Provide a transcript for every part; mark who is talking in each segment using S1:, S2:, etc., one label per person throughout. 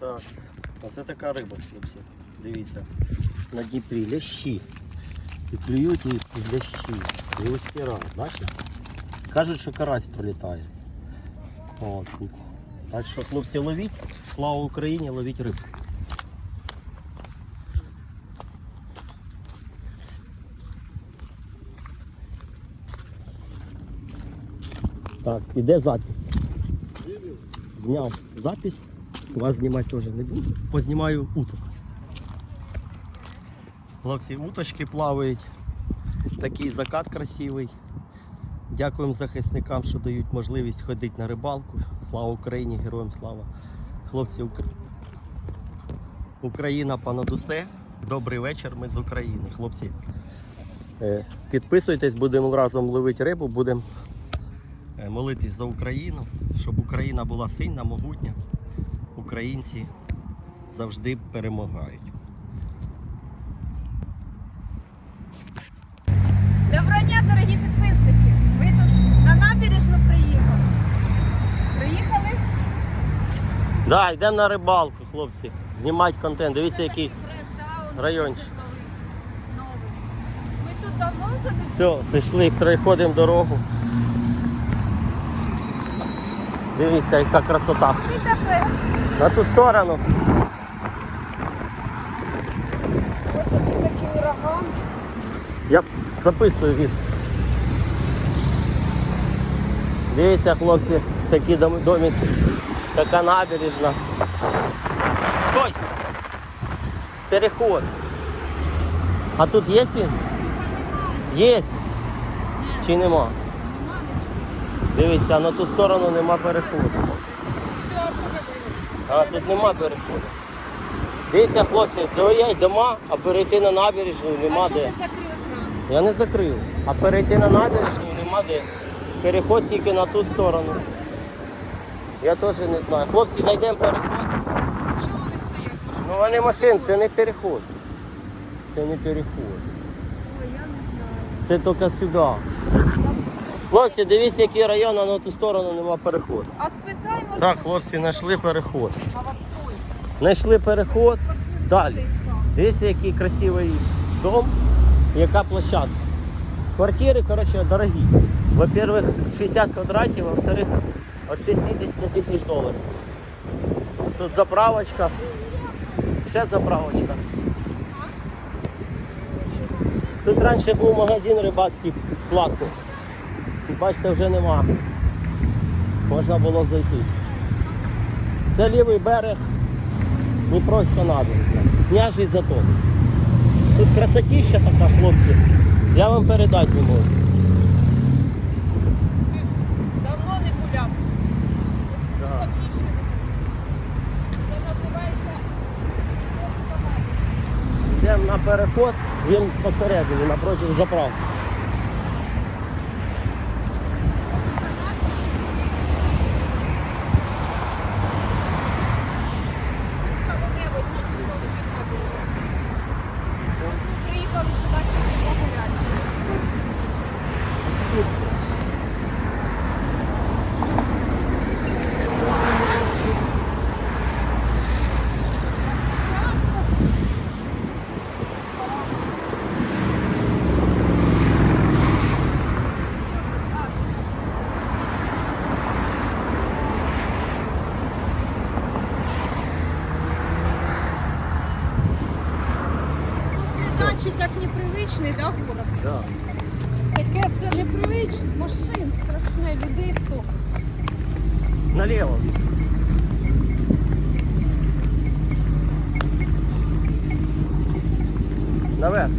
S1: Так, оце така риба, хлопці. Дивіться. На Дніпрі лящі. І клюють їх лящі. Хіра, бачите? Кажуть, що карась пролітає. О, тут. Так що, хлопці, ловіть. Слава Україні, ловіть рибу. Так, іде запись. Зняв запись. Вас знімати теж не буду. Познімаю уток. Хлопці, уточки плавають. Такий закат красивий. Дякуємо захисникам, що дають можливість ходити на рибалку. Слава Україні, героям слава. Хлопці, Укра- Україна понад усе. Добрий вечір, ми з України. Хлопці. е, Підписуйтесь, будемо разом ловити рибу, будемо е, молитись за Україну, щоб Україна була сильна, могутня. Українці завжди перемагають.
S2: Доброго дня, дорогі підписники! Ми тут на набережну приїхали. Приїхали?
S1: Да, йдемо на рибалку, хлопці. Знімати контент. Дивіться, який. райончик.
S2: Ми тут давно вже не
S1: Все, пішли, переходимо дорогу. Дивіться, яка красота. На ту сторону.
S2: Ось тут такий ураган.
S1: Я записую від. Дивіться, хлопці, такі дом- домики. Така набережна. Стой! Переход. А тут є він? Є. Чи нема? Дивіться, на ту сторону нема переходу. А тут нема переходу. Дивіться, хлопці, є дома, а перейти на набережну нема де.
S2: ти закрив?
S1: Я не закрив. А перейти на набережну нема де. Переход тільки на ту сторону. Я теж не знаю. Хлопці, знайдемо переход.
S2: Чого вони стоять?
S1: Ну вони машин, це не переход. Це не переход.
S2: Ой, я не знаю.
S1: Це тільки сюди. Хлопці, дивіться, який район, а на ту сторону нема переходу.
S2: А спитай, може,
S1: Так, хлопці, знайшли переход. Знайшли переход. Далі. Дивіться, який красивий дом, яка площадка. Квартири, коротше, дорогі. Во-первых, 60 квадратів, во-вторых, від 60 тисяч доларів. Тут заправочка. Ще заправочка. Тут раніше був магазин рибацький класний. І бачите, вже нема. Можна було зайти. Це лівий берег Дніпровська набережна. Княжий затон. Тут красотища така, хлопці. Я вам передати не можу.
S2: Ти ж давно не гуляв.
S1: Да.
S2: Це називається
S1: Йдемо на переход, він посередині, напроти заправки.
S2: Дачі так непривичний, да, город?
S1: Да.
S2: Таке все непривичне, машин страшне, людей столько.
S1: Наліво. Наверх.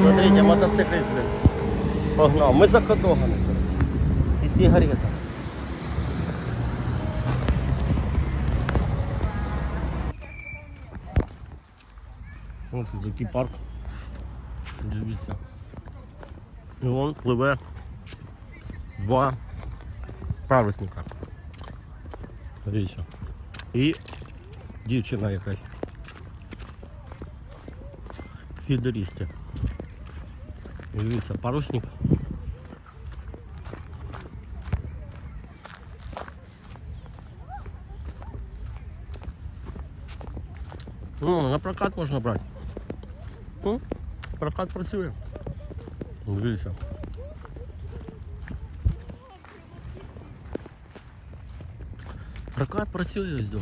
S1: Смотрите, мотоциклист, блин. Погнав. Ми за ходогами. І сигарета. Ось такий парк. Дивіться. І вон пливе два парусника. Дивіться. І дівчина якась. Фідерісти. Дивіться, парусник. Ну, на прокат можна брати. Ну, прокат працює. Дивіться. Прокат працює ось. до.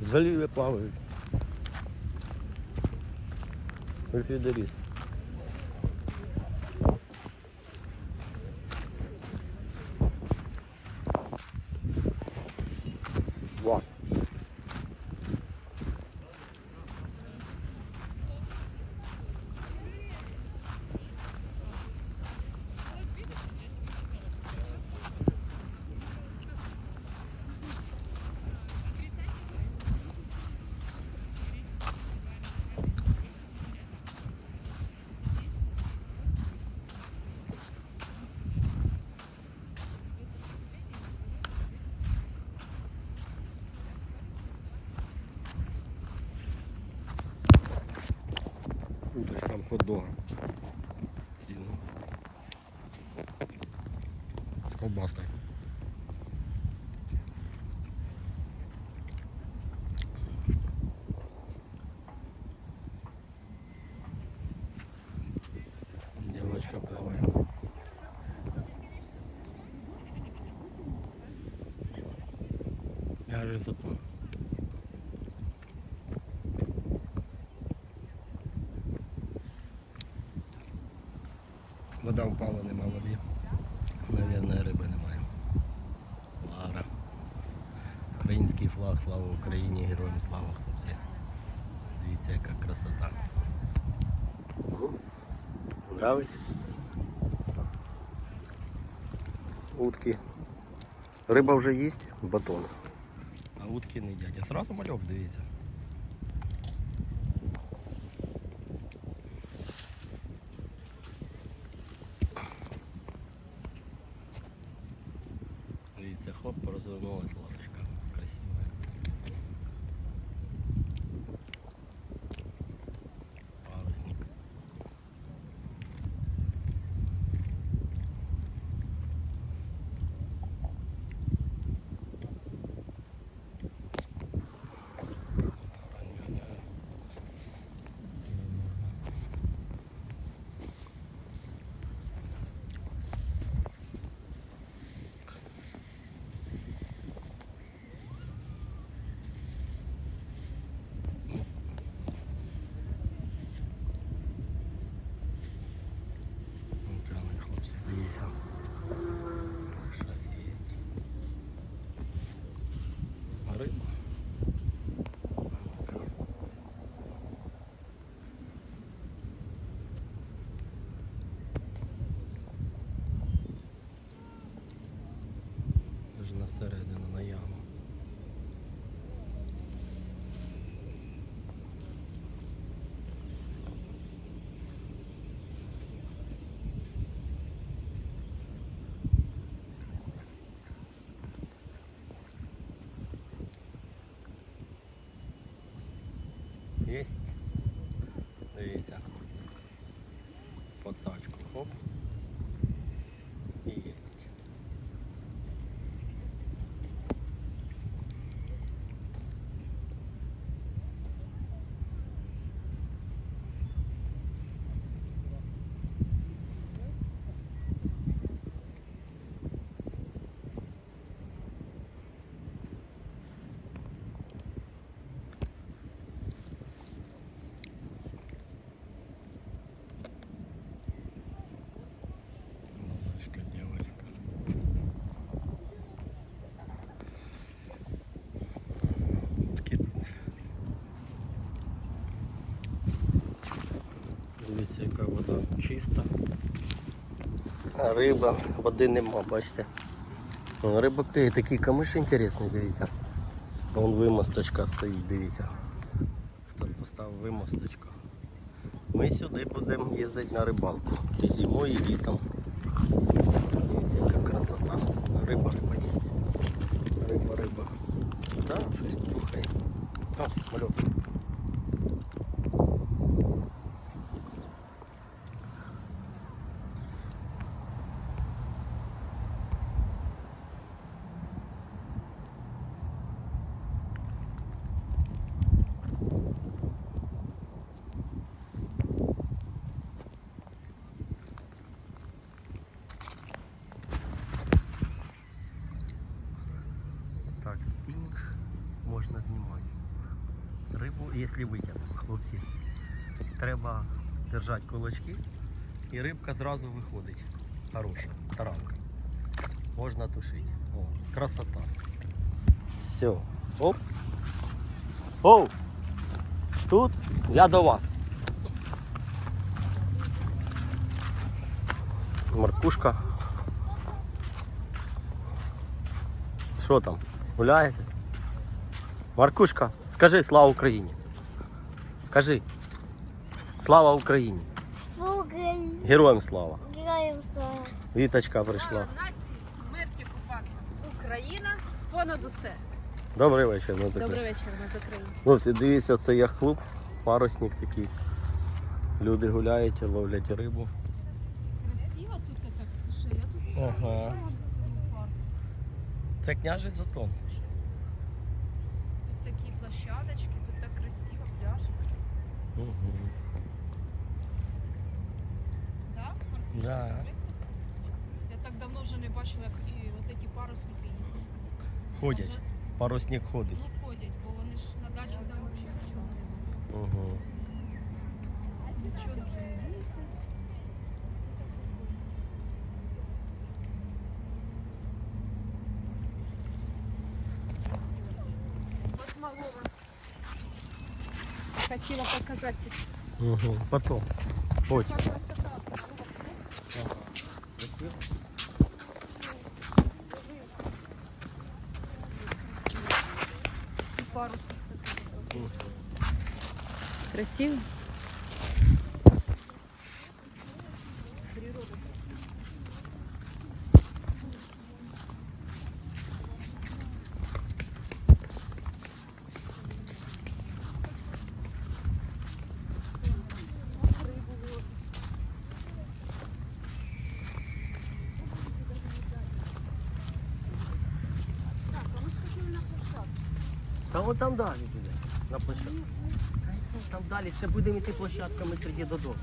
S1: Заливи плавають. Фідеріст. Хот-дога. С колбаской. Девочка плавает. Я же зато. Вода впала, нема води. Навірно, риби немає. Лара. Український флаг, слава Україні, героям слава хлопці. Дивіться, яка красота. Нравиться? Утки. Риба вже їсть, батон. А утки не їдять. А сразу мальок, дивіться хоп, розвернулась латочка. Красивая. Парусник. Прямо хлопці, дивіться. Щось є. Риба. Аж на яму. Есть. Дивіться. Подсачку. Хоп. І єсть. Молодочка, девочка. Такі тут. Дивіться, яка вода чиста. Риба, води нема, бачите. О, Рибаки, такий камиш інтересний, дивіться. Вон вимосточка стоїть, дивіться. Хто поставив вимосточку. Ми сюди будемо їздити на рибалку. І зимою, і літом. Дивіться, яка красота. Риба, риба. Так, щось плюхає. О, мальок. Так, спінінг можна знімати. Рибу, якщо витягнути, хлопці, треба держати кулачки і рибка зразу виходить. Хороша, таранка. Можна тушити. О, красота. Все. Оп. Оу! Тут я до вас. Маркушка. Що там? Гуляєте? Маркушка, скажи слава Україні. Скажи. Слава Україні.
S3: Слухай,
S1: Героям слава.
S3: граємося.
S1: Віточка прийшла.
S2: Нації смерті окупанта. Україна понад усе.
S1: Добрий вечір, ми
S2: Добрий вечір, ми закриємо.
S1: Ну, дивіться, це яхт-клуб, парусник такий. Люди гуляють, ловлять рибу.
S2: Красиво тут я так, слушай, я тут
S1: Ага.
S2: парку.
S1: Це княжець Затон.
S2: Тут такі площадочки, тут так красиво, пляж.
S1: Угу.
S2: Да? Я так давно вже не бачила, як і от ці парусники їздять.
S1: Ходять.
S2: Вже,
S1: Парусник ходить.
S2: ну ходять, бо вони ж на дачу там взагалі нічого не
S1: Ого.
S2: Нічого вже не їздять. хотела показать.
S1: Угу, потом. Ой.
S2: Парус. Красиво?
S1: Та от там далі буде. На площадку. Там далі ще будемо йти площадками среди додому.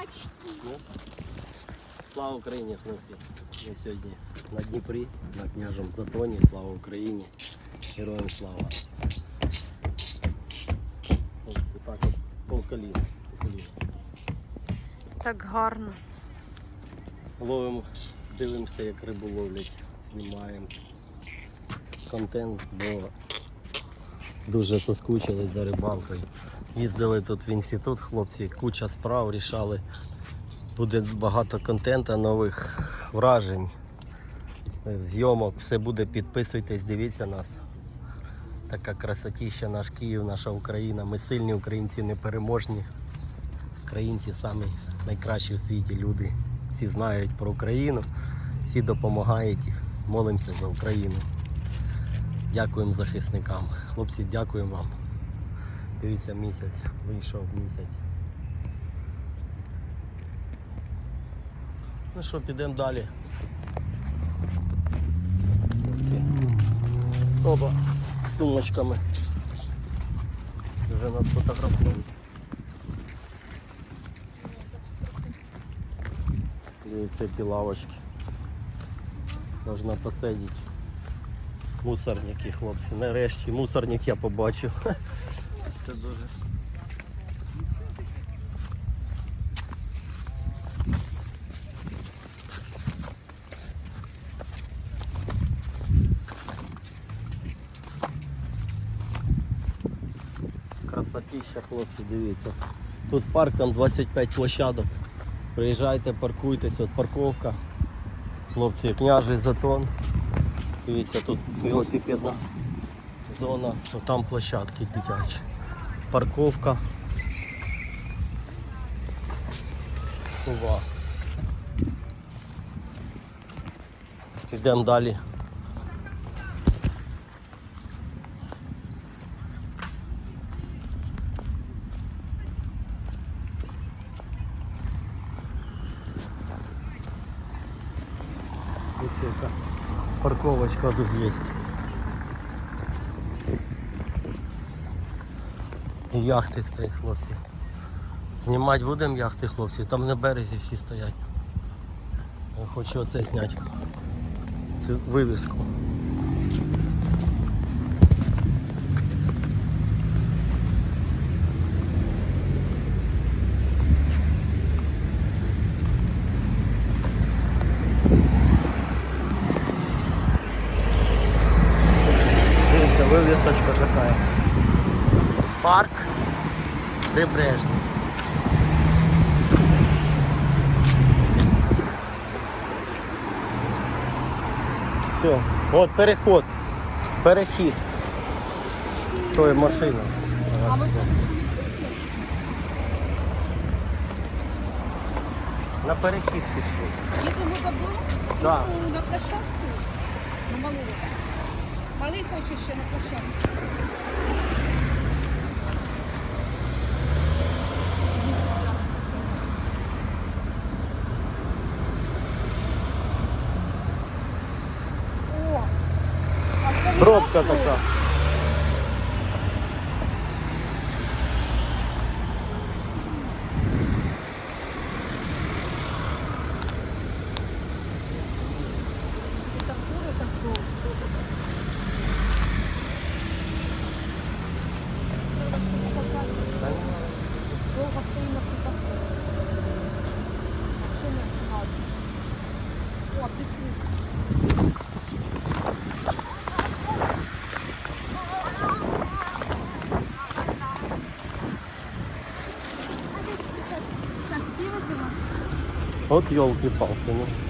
S3: Почти.
S1: Ну, Слава Україні, хлопці! Ми сьогодні на Дніпрі, на княжому Затоні. Слава Україні! Героям слава! Ось так от полколіна.
S2: Так гарно.
S1: Ловимо, дивимося, як рибу ловлять, знімаємо контент, бо дуже соскучились за рибалкою. Їздили тут в інститут, хлопці, куча справ рішали. Буде багато контенту, нових вражень, зйомок, все буде, підписуйтесь, дивіться нас. Така красотіща, наш Київ, наша Україна. Ми сильні українці, непереможні. Українці самі найкращі в світі люди. Всі знають про Україну, всі допомагають молимося за Україну. Дякуємо захисникам. Хлопці, дякуємо вам. Дивіться, місяць, вийшов місяць. Ну що, підемо далі. Хлопці. Оба з сумочками. Вже нас фотографують. Дивіться, які лавочки. Можна посидіти. Мусорники, хлопці. Нарешті мусорник я побачив. Це дуже. Красотища, хлопці, дивіться. Тут парк, там 25 площадок. Приїжджайте, паркуйтесь, от парковка. Хлопці, княжий затон. Дивіться, тут велосипедна зона, то там площадки дитячі. Парковка. Ува. Йдемо далі. Дивіться, яка парковочка тут. І яхти стоять, хлопці. Знімати будемо яхти, хлопці. Там на березі всі стоять. Я хочу оце зняти. Цю вивіску. Дивіться, вивісочка така. Парк Прибрежний. Все, от переход. Перехід. Стоїть машина.
S2: А ви що,
S1: На перехід пішли.
S2: їдемо додому? Ну, на площадку? На малу. Малий хоче ще на площадку. А це
S1: Пробка така.
S2: Архітектура так довго. Довго стоїть на світофорі. Ще не гарно. О, пішли. Красиво зима.
S1: От елки-палки. Ну.